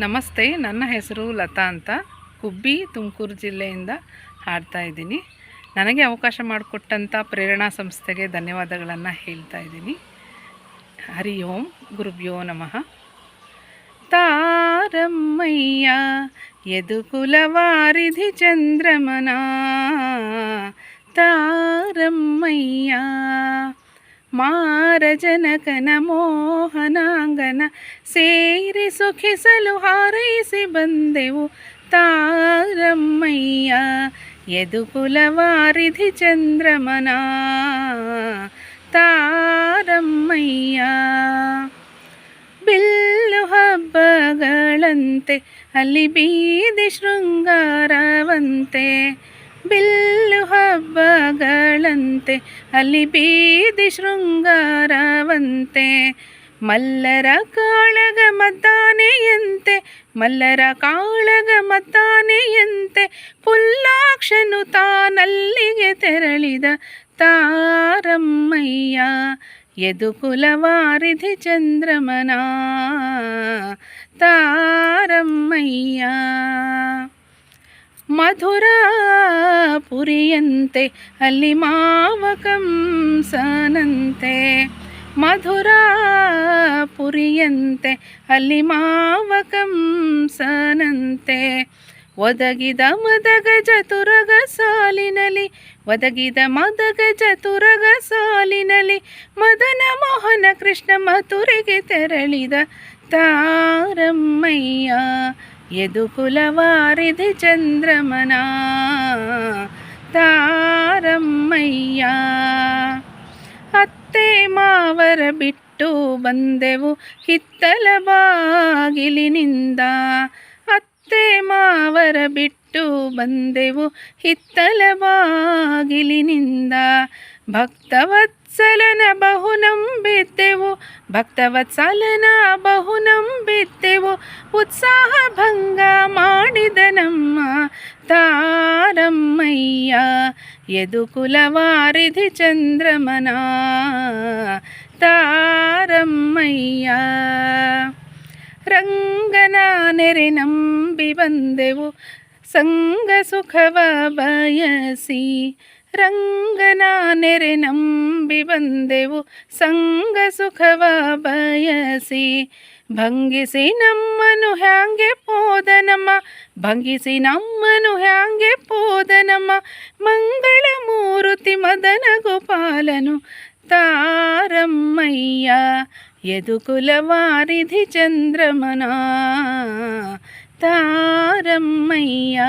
ನಮಸ್ತೆ, ನನ್ನ ಹೆಸರು ಲತಾ ಅಂತ. ಕುಬ್ಬಿ, ತುಮಕೂರು ಜಿಲ್ಲೆಯಿಂದ ಹಾಡ್ತಾ ಇದ್ದೀನಿ. ನನಗೆ ಅವಕಾಶ ಮಾಡಿಕೊಟ್ಟಂಥ ಪ್ರೇರಣಾ ಸಂಸ್ಥೆಗೆ ಧನ್ಯವಾದಗಳನ್ನು ಹೇಳ್ತಾ ಇದ್ದೀನಿ. ಹರಿ ಓಂ, ಗುರುಭ್ಯೋ ನಮಃ. ತಾರಮ್ಮಯ್ಯ, ಯದುಕುಲವಾರಿಧಿ ಚಂದ್ರಮನ. ತಾರಮ್ಮಯ್ಯ ಮಾರಜನಕನ ಮೋಹನಾಂಗನ ಸೇರಿ ಸುಖಿಸಲು ಹಾರೈಸಿ ಬಂದೆವು ತಾರಮ್ಮಯ್ಯ. ಯದುಕುಲವಾರಿಧಿ ಚಂದ್ರಮನ ತಾರಮ್ಮಯ್ಯ. ಬಿಲ್ಲು ಹಬ್ಬಗಳಂತೆ ಅಲ್ಲಿ ಬೀದಿ ಶೃಂಗಾರವಂತೆ ಬಿಲ್ಲು ಹಬ್ಬಗಳಂತೆ, ಅಲ್ಲಿ ಬೀದಿ ಶೃಂಗಾರವಂತೆ. ಮಲ್ಲರ ಕಾಳಗ ಮತ್ತಾನೆಯಂತೆ ಮಲ್ಲರ ಕಾಳಗ ಮತ್ತಾನೆಯಂತೆ ಪುಲ್ಲಾಕ್ಷನು ತಾನಲ್ಲಿಗೆ ತೆರಳಿದ ತಾರಮ್ಮಯ್ಯ. ಯದುಕುಲವಾರಿಧಿ ಚಂದ್ರಮನ ತಾರಮ್ಮಯ್ಯ. ಮಧುರಾಪುರಿಯಂತೆ ಅಲ್ಲಿ ಮಾವಕಂಸನಂತೆ ಮಧುರಾಪುರಿಯಂತೆ ಅಲ್ಲಿ ಮಾವಕಂಸನಂತೆ ಒದಗಿದ ಮದಗ ಚತುರಗ ಸಾಲಿನಲಿ ಒದಗಿದ ಮದಗ ಚತುರಗ ಸಾಲಿನಲಿ ಮದನ ಮೋಹನ ಕೃಷ್ಣ ಮಥುರೆಗೆ ತೆರಳಿದ ತಾರಮ್ಮಯ್ಯ. ಯದುಕುಲವಾರಿಧಿ ಚಂದ್ರಮನ. ತಾರಮ್ಮಯ್ಯ, ಅತ್ತೆ ಮಾವರ ಬಿಟ್ಟು ಬಂದೆವು ಹಿತ್ತಲ ಬಾಗಿಲಿನಿಂದ. ಅತ್ತೆ ಮಾವರ ಬಿಟ್ಟು ಬಂದೆವು ಹಿತ್ತಲ ಬಾಗಿಲಿನಿಂದ. ಭಕ್ತವತ್ಸಲನ ಬಹು ನಂಬಿದ್ದೆವು ಭಕ್ತವತ್ಸಲನ ಬಹು ನಂಬಿದ್ದೆವು ಉತ್ಸಾಹ ಭಂಗ ಮಾಡಿದ ನಮ್ಮ ತಾರಮ್ಮಯ್ಯ ಯದುಕುಲವಾರಿಧಿ ಚಂದ್ರಮನ ತಾರಮ್ಮಯ್ಯ ರಂಗನ ನೆರೆ ನಂಬಿ ಬಂದೆವು ಸಂಗ ಸುಖವ ಬಯಸಿ ರಂಗನ ನೆರೆ ನಂಬಿ ಬಂದೆವು ಸಂಗ ಸುಖವ ಬಯಸಿ ಭಂಗಿಸಿ ನಮ್ಮನು ಹ್ಯಾಂಗೆ ಪೋದನಮ್ಮ ಭಂಗಿಸಿ ನಮ್ಮನು ಹ್ಯಾಂಗೆ ಪೋದನಮ್ಮ ಮಂಗಳ ಮೂರುತಿ ಮದನ ಗೋಪಾಲನು ತಾರಮ್ಮಯ್ಯ ಯದುಕುಲವಾರಿಧಿ ಚಂದ್ರಮನ ತಾರಮ್ಮಯ್ಯ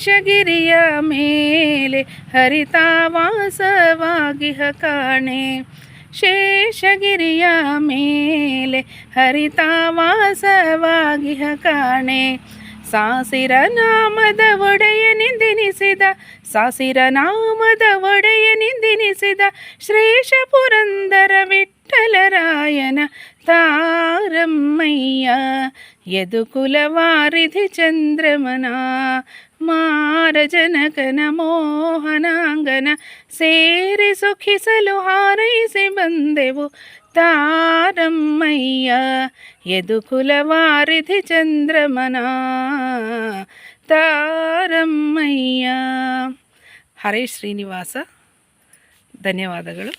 ಶೇಷಗಿರಿಯ ಮೇಲೆ ಹರಿತಾವಾಸವಾಗಿಹ ಕಾಣೆ. ಶೇಷಗಿರಿಯ ಮೇಲೆ ಹರಿತಾವಾಸವಾಗಿಹ ಕಾಣೆ. ಸಾಸಿರ ನಾಮದ ಒಡೆಯನೆಂದೆನಿಸಿದ ಸಾಸಿರ ನಾಮದ ಒಡೆಯನೆಂದೆನಿಸಿದ ಶ್ರೇಷ ಪುರಂದರ ವಿಠಲರಾಯನ ಯದುಕುಲವಾರಿಧಿ ಚಂದ್ರಮನ ಮಾರಜನಕನ ಮೋಹನಾಂಗನ ಸೇರಿ ಸುಖಿಸಲು ಹಾರೈಸಿ ಬಂದೆವು ತಾರಮ್ಮಯ್ಯ ಯದುಕುಲವಾರಿಧಿ ಚಂದ್ರಮನ ತಾರಮ್ಮಯ್ಯ ಹರೇ ಶ್ರೀನಿವಾಸ ಧನ್ಯವಾದಗಳು